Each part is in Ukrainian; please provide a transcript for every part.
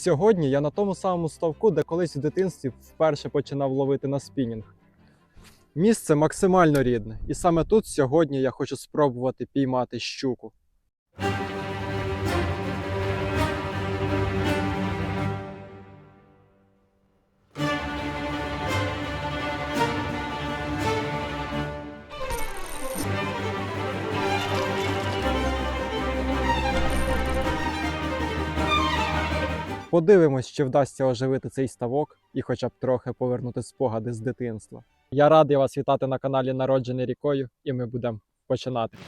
Сьогодні я на тому самому ставку, де колись в дитинстві вперше починав ловити на спінінг. Місце максимально рідне, і саме тут сьогодні я хочу спробувати піймати щуку. Подивимось, чи вдасться оживити цей ставок і хоча б трохи повернути спогади з дитинства. Я радий вас вітати на каналі Народжений рікою, і ми будемо починати.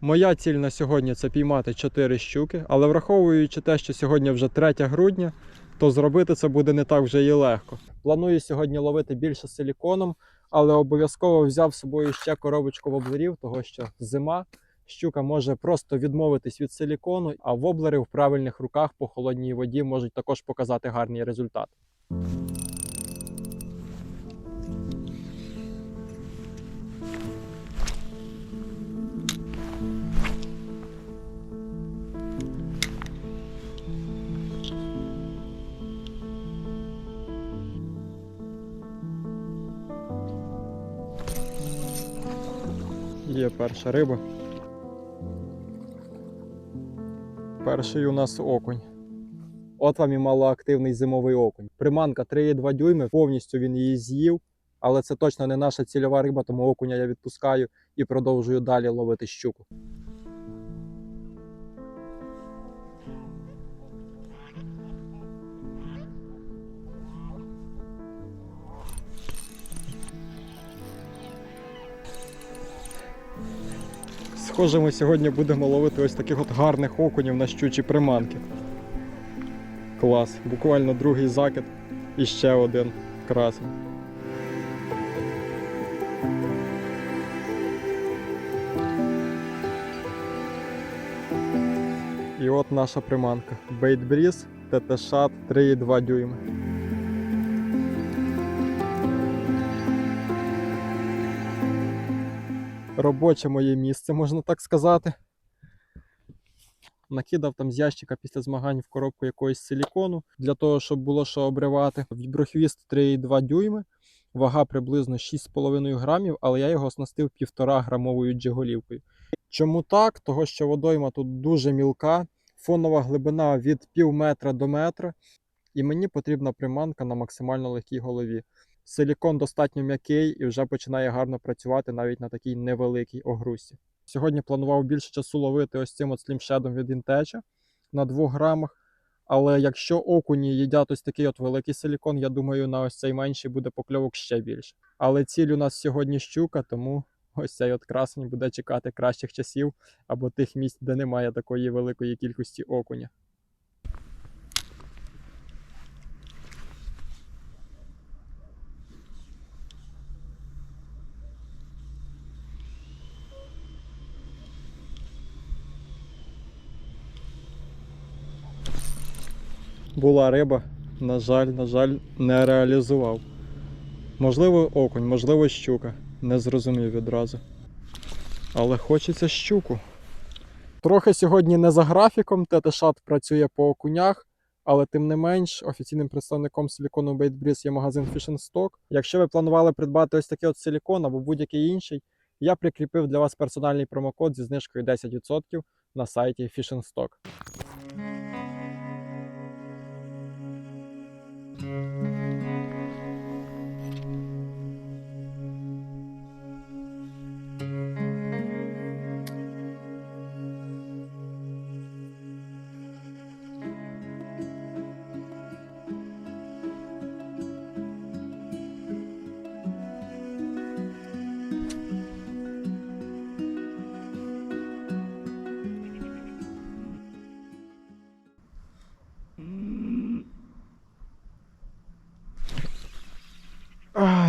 Моя ціль на сьогодні це піймати 4 щуки, але враховуючи те, що сьогодні вже 3 грудня, то зробити це буде не так вже і легко. Планую сьогодні ловити більше силіконом, але обов'язково взяв з собою ще коробочку воблерів, того що зима. Щука може просто відмовитись від силікону, а воблери в правильних руках по холодній воді можуть також показати гарний результат. Є перша риба. Перший у нас окунь. От вам і малоактивний зимовий окунь. Приманка 3,2 дюйми, повністю він її з'їв, але це точно не наша цільова риба, тому окуня я відпускаю і продовжую далі ловити щуку. Схоже, ми сьогодні будемо ловити ось таких от гарних окунів на щучі приманки. Клас, буквально другий закид і ще один красень. І от наша приманка. TT Shad 3,2 дюйми. Робоче моє місце, можна так сказати. Накидав там з ящика після змагань в коробку якогось силікону для того, щоб було що обривати. Віброхвіст 3,2 дюйми, вага приблизно 6,5 грамів, але я його оснастив 1,5 грамовою джиголівкою. Чому так? Того, що водойма тут дуже мілка, фонова глибина від пів метра до метра, і мені потрібна приманка на максимально легкій голові. Силікон достатньо м'який і вже починає гарно працювати навіть на такій невеликій огрузці. Сьогодні планував більше часу ловити ось цим от слімшедом від Інтеча на 2 грамах. Але якщо окуні їдять ось такий от великий силікон, я думаю, на ось цей менший буде покльовок ще більше. Але ціль у нас сьогодні щука, тому ось цей от красень буде чекати кращих часів або тих місць, де немає такої великої кількості окуня. Була риба. На жаль, на жаль, не реалізував. Можливо, окунь, можливо, щука. Не зрозумів відразу. Але хочеться щуку. Трохи сьогодні не за графіком, ТТШАТ працює по окунях, але тим не менш, офіційним представником силікону Bait є магазин Fish and Stock. Якщо ви планували придбати ось такий от силікон або будь-який інший, я прикріпив для вас персональний промокод зі знижкою 10% на сайті Fish and Stock.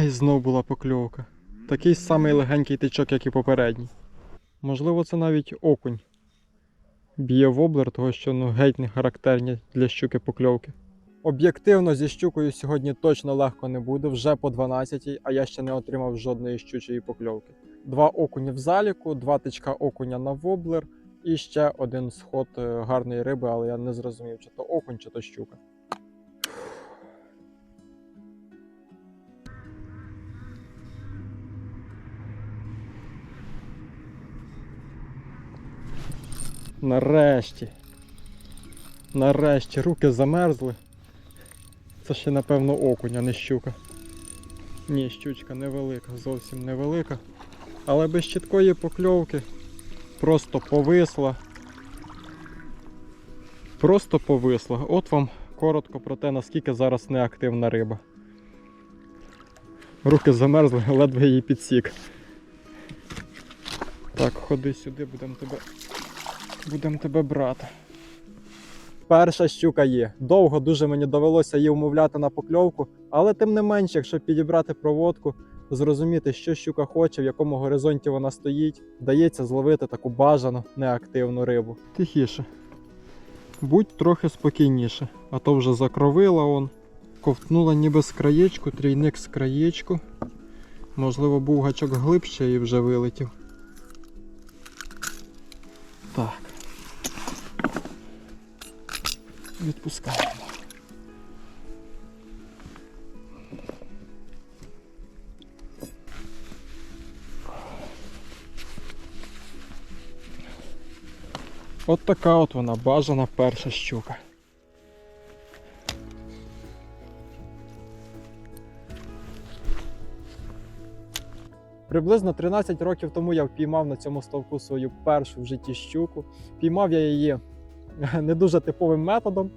Ай, знов була покльовка. Такий самий легенький тичок, як і попередній. Можливо, це навіть окунь. Б'є воблер, того що ну, геть не характерні для щуки покльовки. Об'єктивно зі щукою сьогодні точно легко не буде, вже по 12, а я ще не отримав жодної щучої покльовки. Два окуні в заліку, два тичка окуня на воблер і ще один сход е, гарної риби, але я не зрозумів, чи то окунь, чи то щука. Нарешті. Нарешті руки замерзли. Це ще, напевно, окунь, а не щука. Ні, щучка невелика, зовсім невелика. Але без чіткої покльовки просто повисла. Просто повисла. От вам коротко про те, наскільки зараз неактивна риба. Руки замерзли, ледве її підсік. Так, ходи сюди, будемо тебе. Будемо тебе брати. Перша щука є. Довго дуже мені довелося її умовляти на покльовку, але тим не менше, якщо підібрати проводку, зрозуміти, що щука хоче, в якому горизонті вона стоїть, вдається зловити таку бажану неактивну рибу. Тихіше. Будь трохи спокійніше, а то вже закровила он. Ковтнула ніби з краєчку, трійник з краєчку. Можливо, був гачок глибше і вже вилетів. Так. Відпускаємо. От така от вона бажана перша щука. Приблизно 13 років тому я впіймав на цьому ставку свою першу в житті щуку. Піймав я її не дуже типовим методом.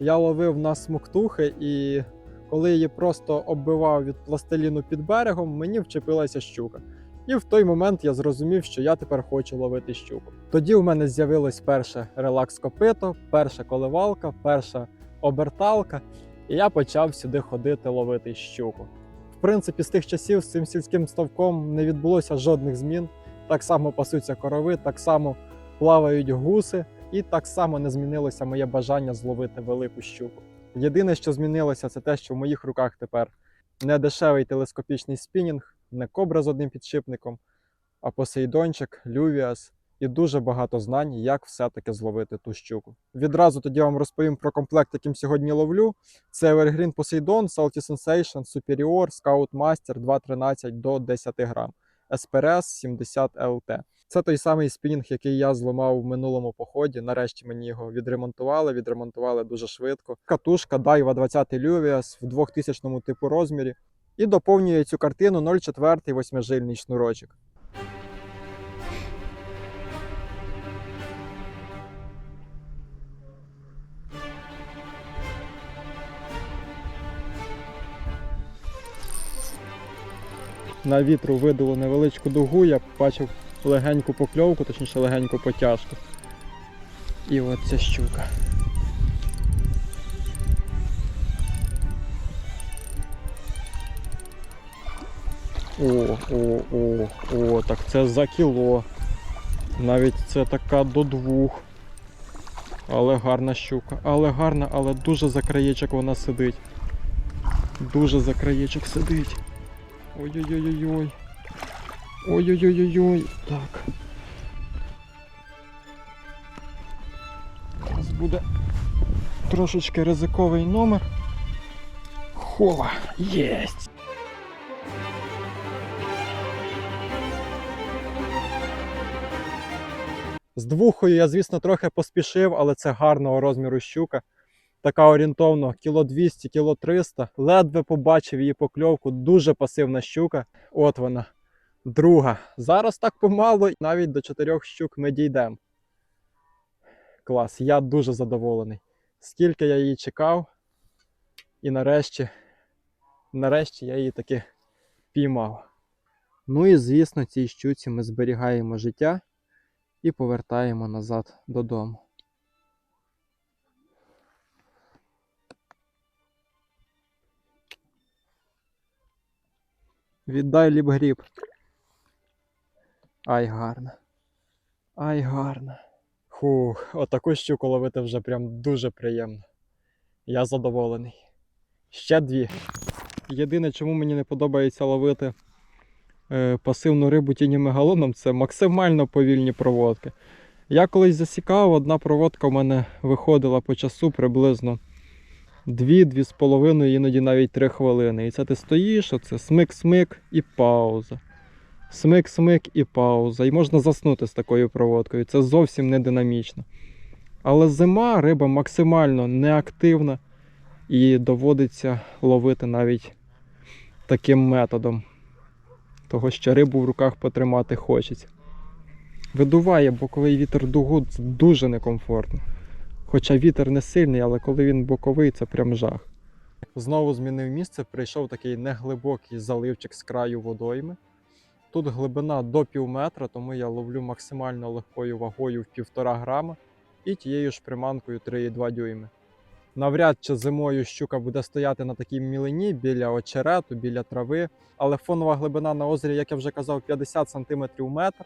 Я ловив на смоктухи, і коли її просто оббивав від пластиліну під берегом, мені вчепилася щука. І в той момент я зрозумів, що я тепер хочу ловити щуку. Тоді у мене з'явилось перше релакс-копито, перша коливалка, перша оберталка, і я почав сюди ходити ловити щуку. В принципі, з тих часів з цим сільським ставком не відбулося жодних змін. Так само пасуться корови, так само плавають гуси, і так само не змінилося моє бажання зловити велику щуку. Єдине, що змінилося, це те, що в моїх руках тепер не дешевий телескопічний спінінг, не кобра з одним підшипником, а посейдончик, лювіас і дуже багато знань, як все-таки зловити ту щуку. Відразу тоді вам розповім про комплект, яким сьогодні ловлю. Це Evergreen Poseidon, Salty Sensation, Superior, Scout Master 2.13 до 10 грам, SPRS 70 LT. Це той самий спінінг, який я зламав в минулому поході. Нарешті мені його відремонтували, відремонтували дуже швидко. Катушка Daiwa 20 Luvias в 2000 типу розмірі. І доповнює цю картину 0,4 восьмижильний шнурочок. На вітру видало невеличку дугу, я бачив легеньку покльовку, точніше легеньку потяжку. І от ця щука. О, о, о, о, так це за кіло. Навіть це така до двох. Але гарна щука. Але гарна, але дуже за краєчок вона сидить. Дуже за краєчок сидить. Ой-ой-ой-ой. Ой-ой-ой-ой. Так. Зараз буде трошечки ризиковий номер. Хова, єсть! З двухою я, звісно, трохи поспішив, але це гарного розміру щука. Така орієнтовно кіло 200, кіло 300. Ледве побачив її покльовку. Дуже пасивна щука. От вона. Друга. Зараз так помало, навіть до чотирьох щук ми дійдемо. Клас, я дуже задоволений. Скільки я її чекав, і нарешті, нарешті я її таки піймав. Ну і звісно, цій щуці ми зберігаємо життя і повертаємо назад додому. Віддай ліпгріб. Ай гарно. Ай гарно. Хух, отаку щуку ловити вже прям дуже приємно. Я задоволений. Ще дві. Єдине, чому мені не подобається ловити е, пасивну рибу тіньми галоном, це максимально повільні проводки. Я колись засікав, одна проводка в мене виходила по часу приблизно 2-2,5, іноді навіть 3 хвилини. І це ти стоїш, оце смик-смик і пауза. Смик-смик і пауза. І можна заснути з такою проводкою. Це зовсім не динамічно. Але зима риба максимально неактивна і доводиться ловити навіть таким методом. Того, що рибу в руках потримати хочеться. Видуває боковий вітер дугу це дуже некомфортно. Хоча вітер не сильний, але коли він боковий, це прям жах. Знову змінив місце, прийшов такий неглибокий заливчик з краю водойми. Тут глибина до пів метра, тому я ловлю максимально легкою вагою в півтора грама і тією ж приманкою 3,2 дюйми. Навряд чи зимою щука буде стояти на такій мілині біля очерету, біля трави, але фонова глибина на озері, як я вже казав, 50 см метр.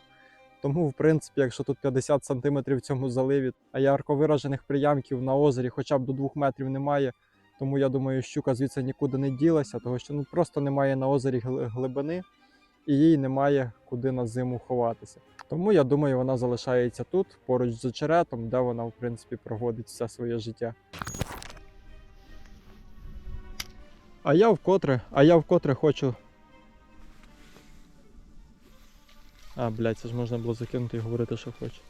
Тому, в принципі, якщо тут 50 см в цьому заливі, а ярко виражених приямків на озері хоча б до 2 метрів немає, тому я думаю, щука звідси нікуди не ділася, тому що ну, просто немає на озері глибини і їй немає куди на зиму ховатися. Тому я думаю, вона залишається тут, поруч з очеретом, де вона, в принципі, проводить все своє життя. А я вкотре, а я вкотре хочу. А, блядь, це ж можна було закинути і говорити, що хочу.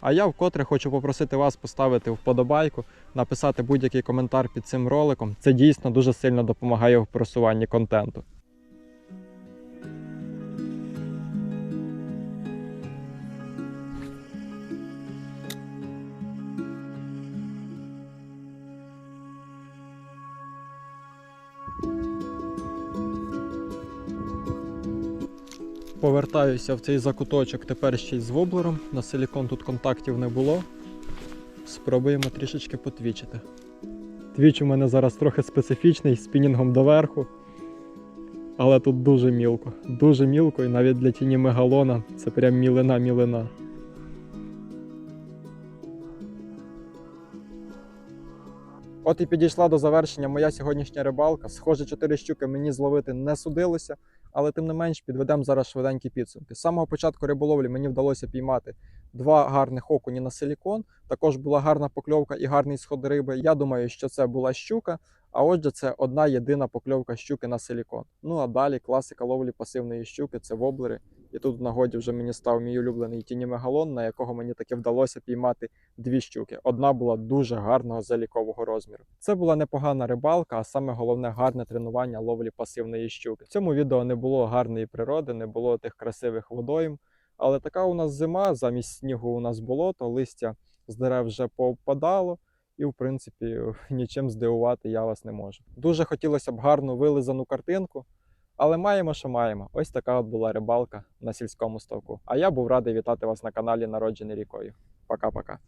А я вкотре хочу попросити вас поставити вподобайку, написати будь-який коментар під цим роликом. Це дійсно дуже сильно допомагає в просуванні контенту. Повертаюся в цей закуточок тепер ще й з воблером. На силікон тут контактів не було. Спробуємо трішечки потвічити. Твіч у мене зараз трохи специфічний, з спінінгом доверху. Але тут дуже мілко. Дуже мілко, і навіть для тіні мегалона це прям мілина-мілина. От і підійшла до завершення моя сьогоднішня рибалка. Схоже, чотири щуки мені зловити не судилося, але тим не менш підведемо зараз швиденькі підсумки. З самого початку риболовлі мені вдалося піймати два гарних окуні на силікон. Також була гарна покльовка і гарний сход риби. Я думаю, що це була щука. А отже, це одна єдина покльовка щуки на силікон. Ну а далі класика ловлі пасивної щуки це воблери. І тут в нагоді вже мені став мій улюблений тіні мегалон, на якого мені таки вдалося піймати дві щуки. Одна була дуже гарного залікового розміру. Це була непогана рибалка, а саме головне гарне тренування ловлі пасивної щуки. В цьому відео не було гарної природи, не було тих красивих водойм. Але така у нас зима, замість снігу у нас болото, листя з дерев вже повпадало, і в принципі нічим здивувати я вас не можу. Дуже хотілося б гарну вилизану картинку. Але маємо, що маємо. Ось така от була рибалка на сільському ставку. А я був радий вітати вас на каналі Народжений рікою. Пока-пока.